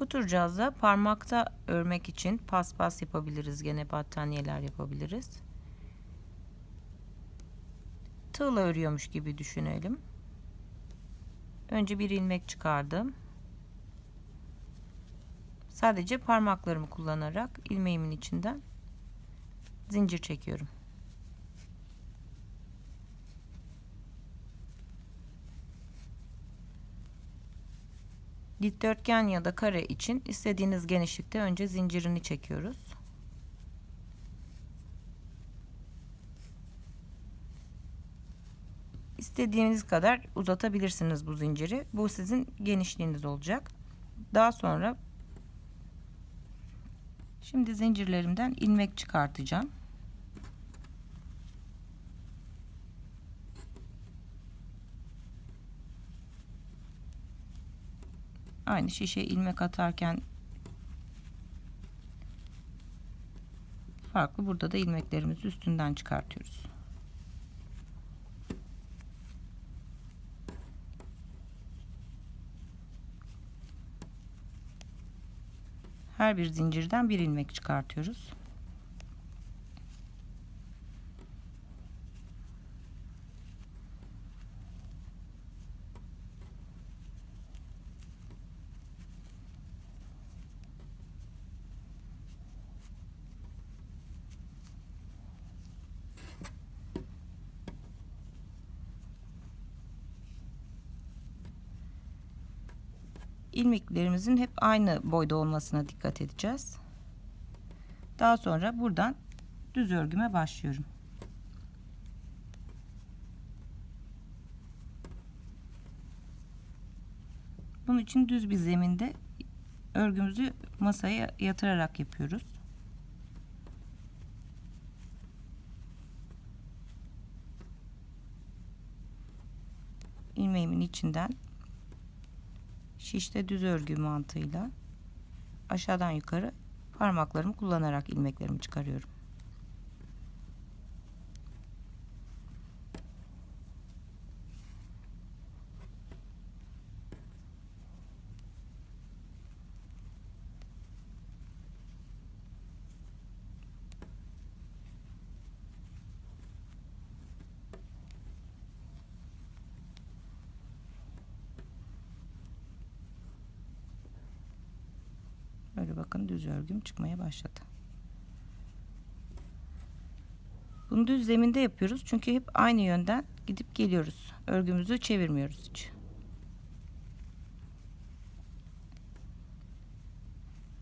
Kuturcağızda parmakta örmek için paspas yapabiliriz. Gene battaniyeler yapabiliriz. Tığla örüyormuş gibi düşünelim. Önce bir ilmek çıkardım. Sadece parmaklarımı kullanarak ilmeğimin içinden zincir çekiyorum. Dikdörtgen ya da kare için istediğiniz genişlikte önce zincirini çekiyoruz. İstediğiniz kadar uzatabilirsiniz bu zinciri. Bu sizin genişliğiniz olacak. Daha sonra şimdi zincirlerimden ilmek çıkartacağım. Aynı şişe ilmek atarken farklı. Burada da ilmeklerimizi üstünden çıkartıyoruz. Her bir zincirden bir ilmek çıkartıyoruz. İlmeklerimizin hep aynı boyda olmasına dikkat edeceğiz. Daha sonra buradan düz örgüme başlıyorum. Bunun için düz bir zeminde örgümüzü masaya yatırarak yapıyoruz. ilmeğimin içinden şişte düz örgü mantığıyla aşağıdan yukarı parmaklarımı kullanarak ilmeklerimi çıkarıyorum. Böyle bakın düz örgüm çıkmaya başladı. Bunu düz zeminde yapıyoruz. Çünkü hep aynı yönden gidip geliyoruz. Örgümüzü çevirmiyoruz hiç.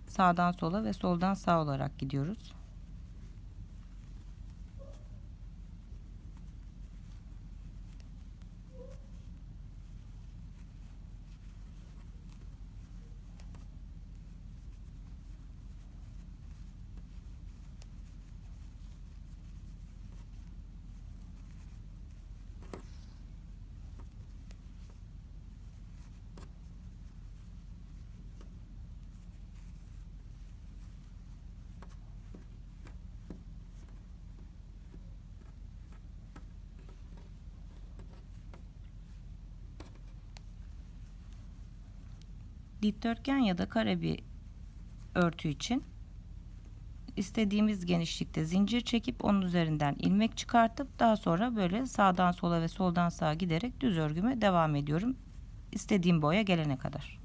Sağdan sola ve soldan sağ olarak gidiyoruz. Dikdörtgen ya da kare bir örtü için istediğimiz genişlikte zincir çekip onun üzerinden ilmek çıkartıp daha sonra böyle sağdan sola ve soldan sağa giderek düz örgüme devam ediyorum. istediğim boya gelene kadar.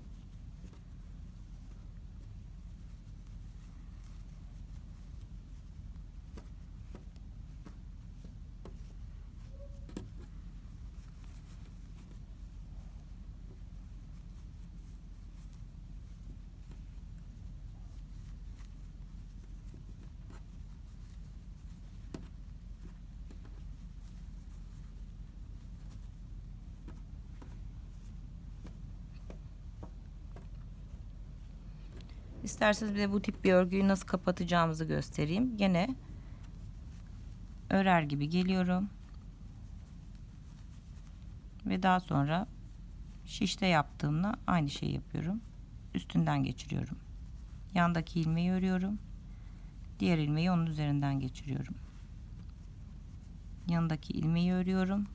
İsterseniz bir de bu tip bir örgüyü nasıl kapatacağımızı göstereyim. Gene örer gibi geliyorum. Ve daha sonra şişte yaptığımla aynı şeyi yapıyorum. Üstünden geçiriyorum. Yandaki ilmeği örüyorum. Diğer ilmeği onun üzerinden geçiriyorum. Yanındaki ilmeği örüyorum.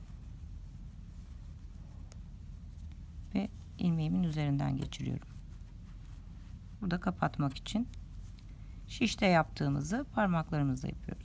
Ve ilmeğimin üzerinden geçiriyorum. Bu da kapatmak için. Şişte yaptığımızı parmaklarımızla yapıyoruz.